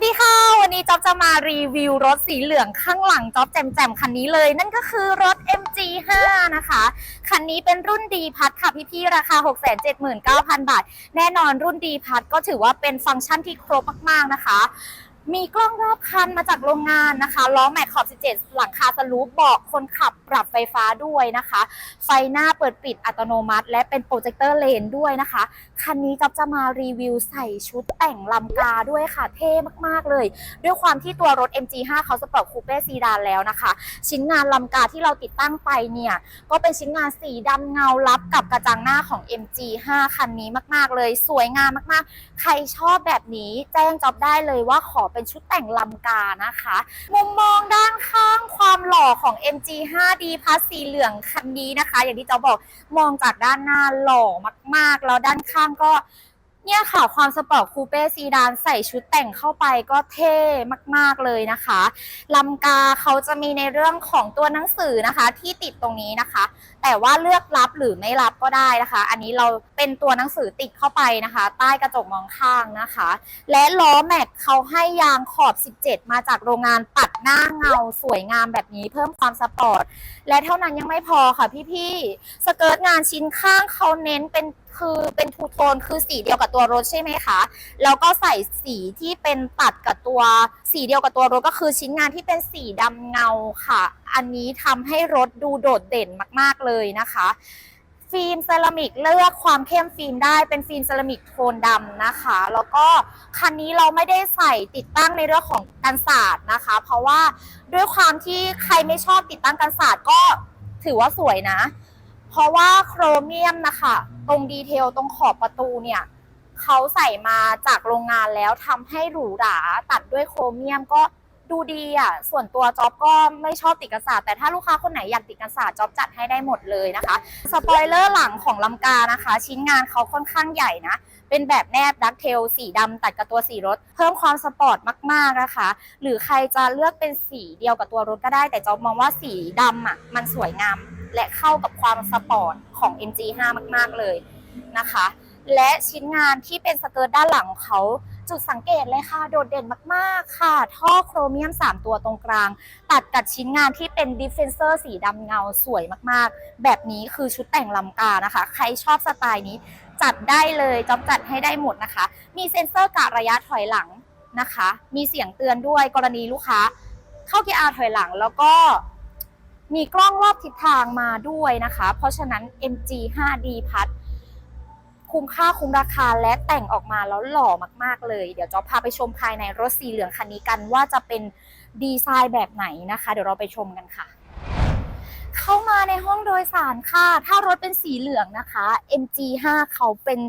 วัสดีค่ะ วันนี้จ๊อบจะมารีวิวรถสีเหลืองข้างหลังจ๊อบแจ่มๆคันนี้เลย นั่นก็คือรถ MG5 นะคะ คันนี้เป็นรุ่นดีพัทค่ะพี่ๆ ราคา 679,000 บาท แน่นอนรุ่นดีพัทก็ถือว่าเป็นฟังก์ชันที่ครบมากๆนะคะ มีกล้องรอบคันมาจากโรงงานนะคะ ล้อแม็กขอบ 17 หลังคาสลูปบอกคนขับปรับไฟฟ้าด้วยนะคะ ไฟหน้าเปิดปิดอัตโนมัติ และเป็นโปรเจคเตอร์เลนด้วยนะคะ คันนี้จ๊อบจะมารีวิวใส่ชุดแต่งลำกาด้วยค่ะ เท่มากๆเลย ด้วยความที่ตัวรถ MG5 เขาสปอร์ตคูเป้ซีดานแล้วนะคะ ชิ้นงานลำกาที่เราติดตั้งไปเนี่ย ก็เป็นชิ้นงานสีดำเงารับกับกระจังหน้าของ MG5 คันนี้มาก ๆ เลย สวยงามมาก ๆ ใครชอบแบบนี้แจ้งจ๊อบได้เลยว่าขอเป็นชุดแต่งลำกานะคะ มุมมองด้านข้างความหล่อของ MG5D พัสสีเหลืองคันนี้นะคะ อย่างที่จ้าบอกมองจากด้านหน้าหล่อมาก ๆ แล้วด้านข้างก็ เนี่ยค่ะความสปอร์ตคูเป้ซีดานใส่ชุดแต่งเข้าไปก็เท่มาก ๆ เลยนะคะลำกาเขาจะมีในเรื่องของตัวหนังสือนะคะ ที่ติดตรงนี้นะคะ แต่ว่าเลือกรับหรือไม่รับก็ได้นะคะ อันนี้เราเป็นตัวหนังสือติดเข้าไปนะคะ ใต้กระจกมองข้างนะคะ และล้อแม็กเขาให้ยางขอบ 17 มาจากโรงงานปัดหน้าเงาสวยงามแบบนี้เพิ่มความสปอร์ตและเท่านั้นยังไม่พอค่ะพี่ๆสเกิร์ตงานชิ้นข้างเขาเน้นเป็นคือเป็นทูโทนคือสีเดียวกับตัวรถใช่ไหมคะ แล้วก็ใส่สีที่เป็นตัดกับตัวสีเดียวกับตัวรถก็คือชิ้นงานที่เป็นสีดำเงาค่ะ อันนี้ทำให้รถดูโดดเด่นมากๆเลยนะคะ ฟิล์มเซรามิกเลือกความเข้มฟิล์มได้เป็นฟิล์มเซรามิกโทนดำนะคะ แล้วก็คันนี้เราไม่ได้ใส่ติดตั้งในเรื่องของกันศาสตร์นะคะ เพราะว่าด้วยความที่ใครไม่ชอบติดตั้งกันศาสตร์ก็ถือว่าสวยนะ เพราะว่าโครเมียมนะคะ ตรงดีเทลตรงขอบประตูเนี่ยเขาใส่มาจากโรงงานแล้วทำให้หรูหราตัดด้วยโครเมียมก็ดูดีอะ ส่วนตัวจ็อบก็ไม่ชอบติดกันศาแต่ถ้าลูกค้าคนไหนอยากติดกันศาจ็อบจัดให้ได้หมดเลยนะคะ สปอยเลอร์หลังของลำกานะคะ ชิ้นงานเขาค่อนข้างใหญ่นะ เป็นแบบแนบดักเทลสีดำตัดกับตัวสีรถ เพิ่มความสปอร์ตมากๆนะคะ หรือใครจะเลือกเป็นสีเดียวกับตัวรถก็ได้ แต่จอบมองว่าสีดำอะมันสวยงาม และเข้ากับความสปอร์ตของ MG5 มากๆเลยนะคะ และชิ้นงานที่เป็นสเกิร์ตด้านหลังเขาจุดสังเกตเลยค่ะ โดดเด่นมากๆค่ะ ท่อโครเมียม 3 ตัวตรงกลาง ตัดกับชิ้นงานที่เป็นดิฟเฟนเซอร์สีดำเงาสวยมากๆ แบบนี้คือชุดแต่งลำกานะคะ ใครชอบสไตล์นี้จัดได้เลยจอบจัดให้ได้หมดนะคะ มีเซ็นเซอร์กะระยะถอยหลังนะคะ มีเสียงเตือนด้วยกรณีลูกค้า เข้าเกียร์ถอยหลังแล้วก็ มีกล้องรอบทิศทางมาด้วยนะคะ เพราะฉะนั้น MG 5D พัดคุ้มค่าคุ้มราคาและแต่งออกมาแล้วหล่อมากๆเลย เดี๋ยวจอพาไปชมภายในรถสีเหลืองคันนี้กันว่าจะเป็นดีไซน์แบบไหนนะคะ เดี๋ยวเราไปชมกันค่ะ เข้ามาในห้องโดยสารค่ะ ถ้ารถเป็นสีเหลืองนะคะ MG5 เขาเป็น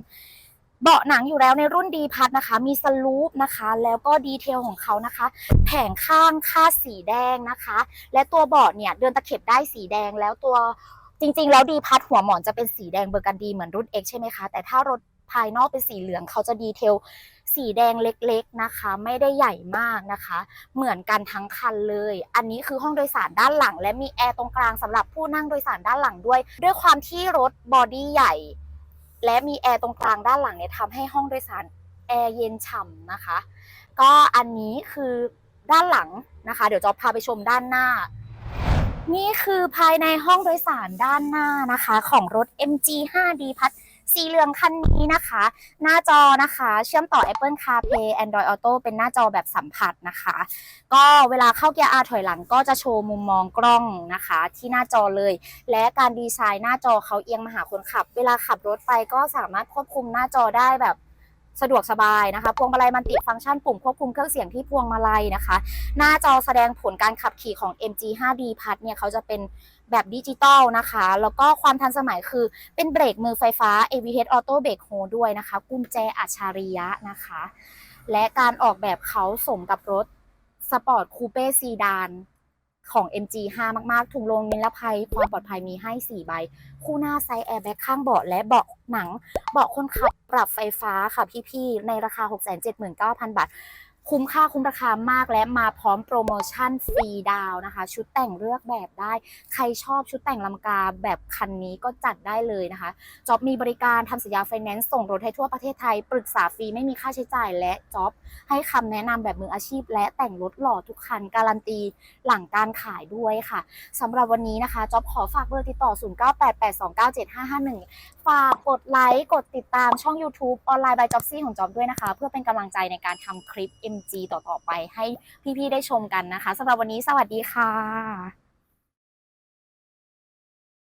เบาะหนังอยู่แล้วในรุ่นดีพัทนะคะ มีสลูปนะคะ แล้วก็ดีเทลของเขานะคะ แผงข้างคาสีแดงนะคะ และตัวเบาะเนี่ยเดินตะเข็บได้สีแดงแล้วตัวจริง ๆ แล้วดีพัทหัวหมอนจะเป็นสีแดงเบอร์กันดีเหมือนรุ่น X ใช่ไหมคะ แต่ถ้ารถภายนอกเป็นสีเหลืองเขาจะดีเทลสีแดงเล็กๆนะคะ ไม่ได้ใหญ่มากนะคะ เหมือนกันทั้งคันเลย อันนี้คือห้องโดยสารด้านหลัง และมีแอร์ตรงกลางสำหรับผู้นั่งโดยสารด้านหลังด้วย ด้วยความที่รถบอดี้ใหญ่ และมีแอร์ตรงกลางด้านหลังเนี่ยทำให้ห้องโดยสารแอร์เย็นฉ่ำนะคะ ก็อันนี้คือด้านหลังนะคะ เดี๋ยวจะพาไปชมด้านหน้า นี่คือภายในห้องโดยสารด้านหน้านะคะ ของรถ MG 5D พัด สีเหลืองคันนี้นะคะ หน้าจอนะคะ เชื่อมต่อ Apple CarPlay Android Auto เป็นหน้าจอแบบสัมผัสนะคะ ก็เวลาเข้าเกียร์ R ถอยหลังก็จะโชว์มุมมองกล้องนะคะ ที่หน้าจอเลย และการดีไซน์หน้าจอเขาเอียงมาหาคนขับ เวลาขับรถไปก็สามารถควบคุมหน้าจอได้แบบ สะดวกสบายนะคะ พวงมาลัยมันติฟังก์ชันปุ่มควบคุมเครื่องเสียงที่พวงมาลัยนะคะ หน้าจอแสดงผลการขับขี่ของ MG 5D พัดเนี่ยเขาจะเป็นแบบดิจิตอลนะคะ แล้วก็ความทันสมัยคือเป็นเบรกมือไฟฟ้า ABS Auto Brake Hold ด้วยนะคะ กุญแจอัจฉริยะนะคะ และการออกแบบเขาสมกับรถสปอร์ตคูเป้ซีดานของ MG5 มาก ๆ ถุงลมนิรภัย ความปลอดภัยมีให้ 4 ใบ คู่หน้าไซส์แอร์แบ็กข้างเบาะและเบาะหนัง เบาะคนขับ ปรับไฟฟ้าค่ะพี่ๆ ในราคา 679,000 บาท คุ้มค่าคุ้มราคามากและมาพร้อมโปรโมชั่นฟรีดาวนะคะ ชุดแต่งเลือกแบบได้ ใครชอบชุดแต่งลำกาแบบคันนี้ก็จัดได้เลยนะคะจ็อบมีบริการทำสัญญาไฟแนนซ์ส่งรถให้ทั่วประเทศไทย ปรึกษาฟรีไม่มีค่าใช้จ่ายและจ็อบให้คำแนะนำแบบมืออาชีพ และแต่งรถหล่อทุกคัน การันตีหลังการขายด้วยค่ะสำหรับวันนี้นะคะจ็อบขอฝากเบอร์ติดต่อ 0988297551 ฝากกดไลค์กดติดตามช่อง YouTube ออนไลน์บายจ็อบซี่ของจอบด้วยนะคะ เพื่อเป็นกำลังใจในการทำคลิป MG ต่อๆไปให้พี่ๆได้ชมกันนะคะสำหรับวันนี้สวัสดีค่ะ